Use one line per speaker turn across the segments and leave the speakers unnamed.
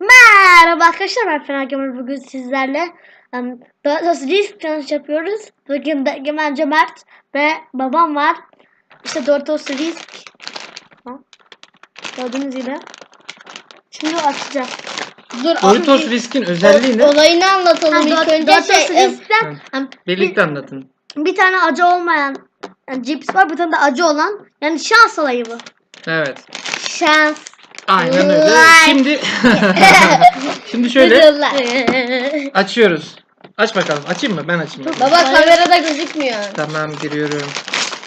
Merhaba arkadaşlar ben Fener Gömer bugün sizlerle um, Doritos Risk Challenge yapıyoruz. Bugün de Egemen Cömert ve babam var. İşte Doritos Risk. Ha. Gördüğünüz gibi. Şimdi açacağım.
Dur
Doritos
abi,
Risk'in özelliği ne?
Olayını anlatalım
Ha,
ilk önce
Doritos
şey.
Risk'ten um,
Birlikte anlatın.
bir, bir tane acı olmayan yani cips var bir tane de acı olan yani şans olayı bu.
Evet.
Şans.
Aynen öyle. Şimdi Şimdi şöyle açıyoruz. Aç bakalım. Açayım mı? Ben açayım.
Baba kamerada gözükmüyor.
Tamam giriyorum.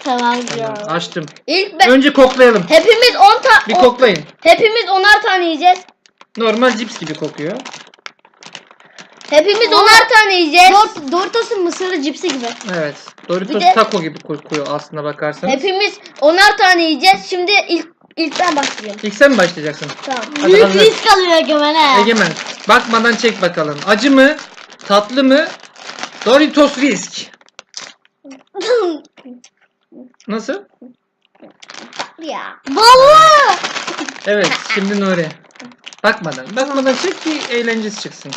tamam
Tamam.
diyor.
Açtım.
İlk ben
Önce koklayalım.
hepimiz 10 ta
Bir koklayın.
hepimiz 10'ar tane yiyeceğiz.
Normal cips gibi kokuyor.
Hepimiz 10'ar tane yiyeceğiz.
Dor- Doritos'un mısırlı cipsi gibi.
Evet. Doritos
de-
taco gibi kokuyor aslında bakarsanız.
Hepimiz 10'ar tane yiyeceğiz. Şimdi ilk ilk ben başlıyorum.
İlk sen mi başlayacaksın?
Tamam.
Hadi
Büyük
hazır.
risk alıyor Egemen'e.
Egemen bakmadan çek bakalım. Acı mı? Tatlı mı? Doritos Risk. Nasıl?
ya.
Vallahi.
Evet şimdi Nuri. Bakmadan. Bakmadan çek ki eğlencesi çıksın.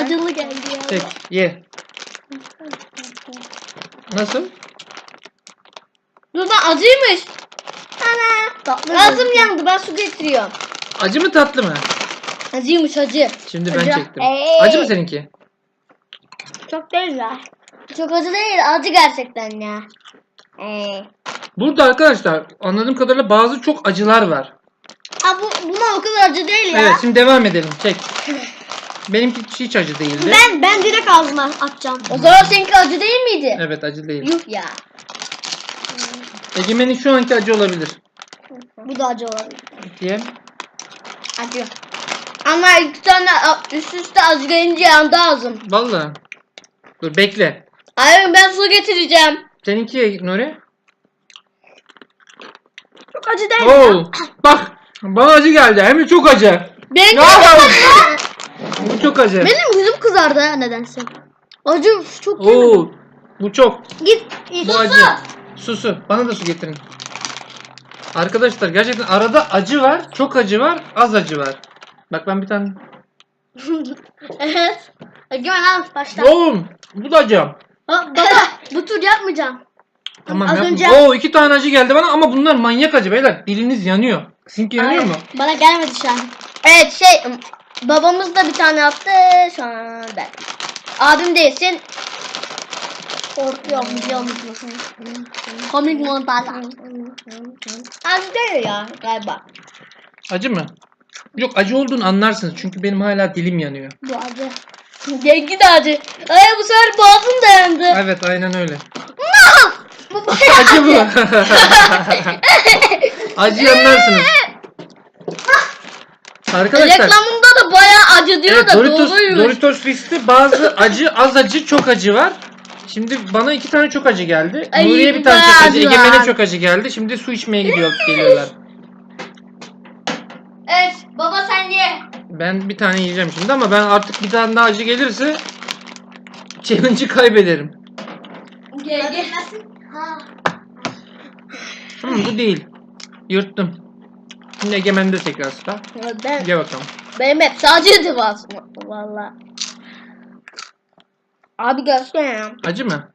Acılı geldi ya.
Çek ye. Nasıl?
Dur lan acıymış. Ana.
Tatlı
Ağzım yandı. Ben su getiriyorum.
Acı mı tatlı mı?
Acıymış acı.
Şimdi ben
Acı.
çektim.
Ey.
Acı mı seninki?
Çok değil ya.
Çok acı değil. Acı gerçekten ya. Ee.
Burada arkadaşlar anladığım kadarıyla bazı çok acılar var.
Aa, bu, buna o kadar acı değil ya.
Evet şimdi devam edelim. Çek. Benimki hiç acı değildi.
Ben ben direkt ağzıma atacağım.
O zaman seninki acı değil miydi?
Evet acı değil.
Yuh ya.
Egemen'in şu anki acı olabilir.
Bu da acı olabilir.
Diye.
Acı. Ama iki tane üst üste acı gelince yandı ağzım.
Vallahi. Dur bekle.
Hayır ben su getireceğim.
Seninki Nuri?
Çok acı değil ya.
Oo. Bak. Bana acı geldi. Hem de çok acı.
Benimki
Ya. Bu çok acı.
Benim yüzüm kızardı ha nedense. Acı çok
Oo. Bu çok.
Git.
Bu acı. Susu. Bana da su getirin. Arkadaşlar gerçekten arada acı var. Çok acı var. Az acı var. Bak ben bir tane.
evet. Egemen al başla.
Oğlum. Bu da acı.
Ha, baba bu tur yapmayacağım.
Tamam
Az
yapma.
önce-
Oo iki tane acı geldi bana ama bunlar manyak acı beyler. Diliniz yanıyor. Sizinki yanıyor mu?
Bana gelmedi şu an.
Evet şey babamız da bir tane attı şu an ben. Abim de yesin.
Korkuyorum biliyor musun? Komik montaj.
Acı değil ya galiba.
Acı mı? Yok acı olduğunu anlarsınız çünkü benim hala dilim yanıyor.
Bu acı.
Yengi de acı. Ay bu sefer boğazım dayandı.
Evet aynen öyle. acı bu. acı anlarsınız. Arkadaşlar
Reklamında da bayağı acı diyor
evet,
da
Doritos,
doğruymuş.
Doritos Risk'te bazı acı, az acı, çok acı var. Şimdi bana iki tane çok acı geldi.
Ay,
Nuriye bir tane çok acı,
acı
Egemen'e çok acı geldi. Şimdi su içmeye gidiyor, geliyorlar.
Evet baba sen ye.
Ben bir tane yiyeceğim şimdi ama ben artık bir tane daha acı gelirse challenge'ı kaybederim.
Gel gel.
Hmm, bu değil. Yırttım. Şimdi Egemen'de tekrar sıra.
Ben,
Gel bakalım.
benim hep acıydı aslında valla. Abi ya.
Acı mı?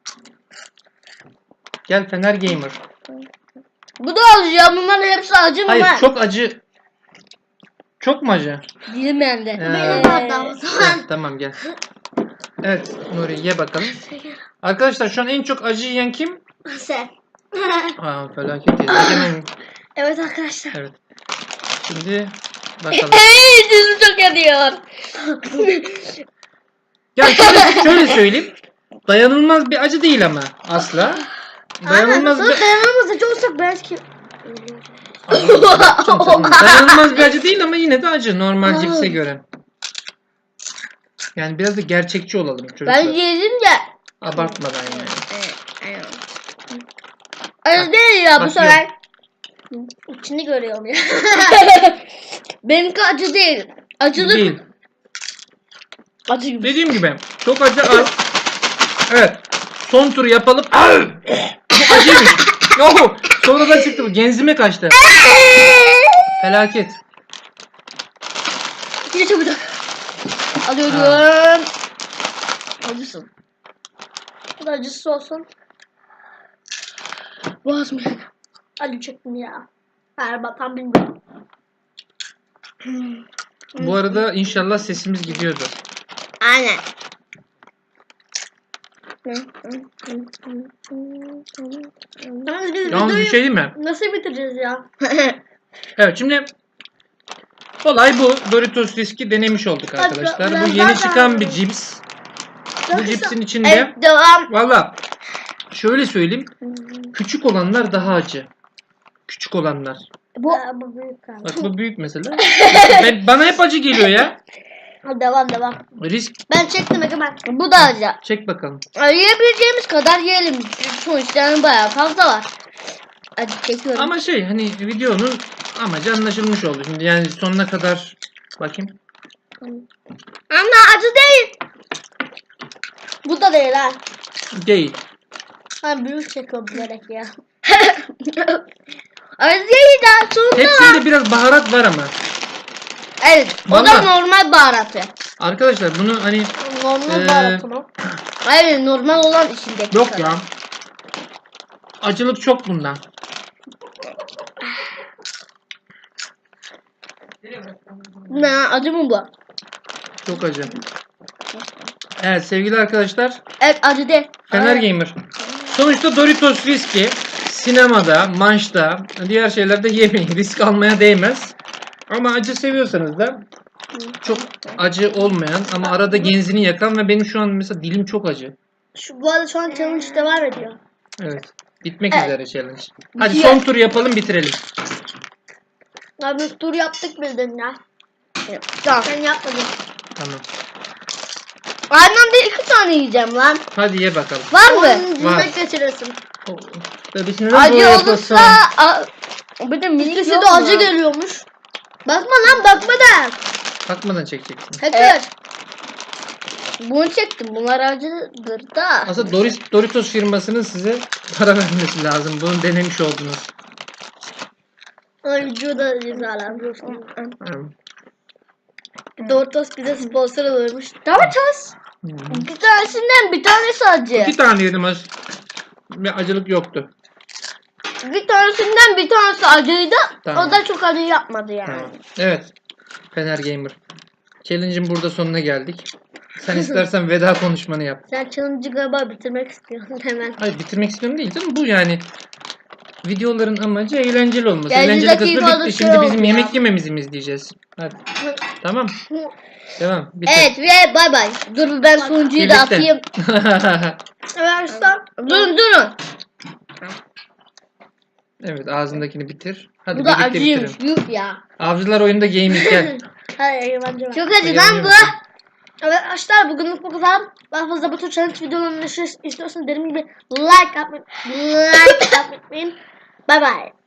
Gel Fener Gamer.
Bu da acı ya bunların hepsi acı mı?
Hayır
lan?
çok acı. Çok mu acı?
Dilim yendi.
Ee,
Benim zaman.
Evet, tamam gel. Evet Nuri ye bakalım. Arkadaşlar şu an en çok acı yiyen kim?
Sen.
Aa felaket. Egemen.
evet arkadaşlar.
Evet. Şimdi bakalım.
Hey dizim çok yanıyor.
Ya şöyle, şöyle söyleyeyim. Dayanılmaz bir acı değil ama asla. Dayanılmaz
Aynen.
bir
Sonra dayanamaz acı olsak belki.
dayanılmaz bir acı değil ama yine de acı normal cipse göre. Yani biraz da gerçekçi olalım çocuklar.
ben yedim de.
Abartmadan yani.
Acı değil ya bu sefer.
İçini görüyorum ya.
Benimki acı değil. Acılı.
Değil.
Acı gibi.
Dediğim gibi çok acı az. Evet. Son tur yapalım. Bu acıymış. Yok. Sonra da çıktı bu. Genzime kaçtı. Felaket.
İçini çabucak.
Alıyorum. Acısın.
Bu da acısız olsun.
Boğazım.
Acı çektim ya. Her batan bilmiyorum.
Bu arada inşallah sesimiz gidiyordur.
Aynen.
Yalnız biz
Yalnız bir
videoyu
şey değil mi?
nasıl bitireceğiz ya?
Evet şimdi olay bu. Doritos riski denemiş olduk arkadaşlar.
ben
Bu yeni çıkan bir cips. Bu cipsin içinde
evet devam.
valla şöyle söyleyeyim. Küçük olanlar daha acı. Küçük olanlar.
Bu, bu büyük kaldı.
Bak bu büyük mesela. Ben, bana hep acı geliyor ya.
Hadi devam devam.
Risk
Ben çektim Egemen.
Bu da acı.
çek bakalım.
Yiyebileceğimiz kadar yiyelim. Sonuçta yani bayağı fazla var. Acı çekiyorum.
Ama şey hani videonun amacı anlaşılmış oldu. Şimdi yani sonuna kadar bakayım.
Ama acı değil.
Bu da değil ha.
Değil.
Ha büyük çekiyor bilerek ya.
acı değil daha sonunda var.
Hepsinde biraz baharat var ama.
Evet. O da normal baharatı.
Arkadaşlar bunu hani
Normal
Ee,
baharatı mı?
Hayır normal olan içindeki.
yok
kadar.
ya. Acılık çok bundan.
Ne acı mı bu?
Çok acı. Evet sevgili arkadaşlar
Evet acı değil.
Fener Gamer. Sonuçta Doritos riski sinemada, manşta, diğer şeylerde yemeyin. Risk almaya değmez. Ama acı seviyorsanız da çok acı olmayan ama arada genzini yakan ve benim şu an mesela dilim çok acı.
Şu, bu arada şu an challenge devam ediyor.
Evet. Bitmek
Evet.
üzere challenge. Hadi
Bitiyor.
son tur yapalım bitirelim.
Abi biz tur yaptık bizden ya.
Tamam.
Sen yapmadın.
Tamam.
Aynı anda iki tane yiyeceğim lan.
Hadi ye bakalım.
Var mı?
Var. Tabii şimdi böyle
Acı
yapasın.
olursa a- bir de minik
İkisi de acı geliyormuş. Bakma lan bakma da.
Bakmadan çekeceksin.
Hacker.
Bunu çektim. Bunlar acıdır da.
Aslında Doris, Doritos firmasının size para vermesi lazım. Bunu denemiş oldunuz.
Ay vücuda cezalandırıyorsun.
Hmm.
Doritos bize sponsor olurmuş. Doritos.
Hmm.
Bir tanesinden bir tanesi acı.
İki tane yedim az. Bir acılık yoktu.
Bir tanesinden bir tanesi acıydı.
Tamam.
O da çok acı yapmadı yani.
Tamam. Evet. Fener Gamer. Challenge'in burada sonuna geldik. Sen istersen veda konuşmanı yap.
Sen challenge'ı galiba bitirmek istiyorsun hemen.
Hayır bitirmek istiyorum değil canım. Bu yani videoların amacı eğlenceli olması.
Ya,
eğlenceli kısmı bitti. Şimdi bizim
ya.
yemek yememizi mi izleyeceğiz? Hadi. Tamam. Devam. Bitir.
Evet ve bay bay. Dur ben sonuncuyu da atayım.
Evet Arslan.
Durun durun.
Evet ağzındakini bitir. Hadi
Bu da
birlikte
acıymış. Yuh ya.
Avcılar oyunda gaming gel.
Hayır bence ben.
Çok acı lan bu.
ediyorum.
Evet arkadaşlar bugünlük bu kadar. Daha fazla bu tür challenge videolarını istiyorsanız dediğim gibi like atmayı, like atmayı unutmayın. Bye bye.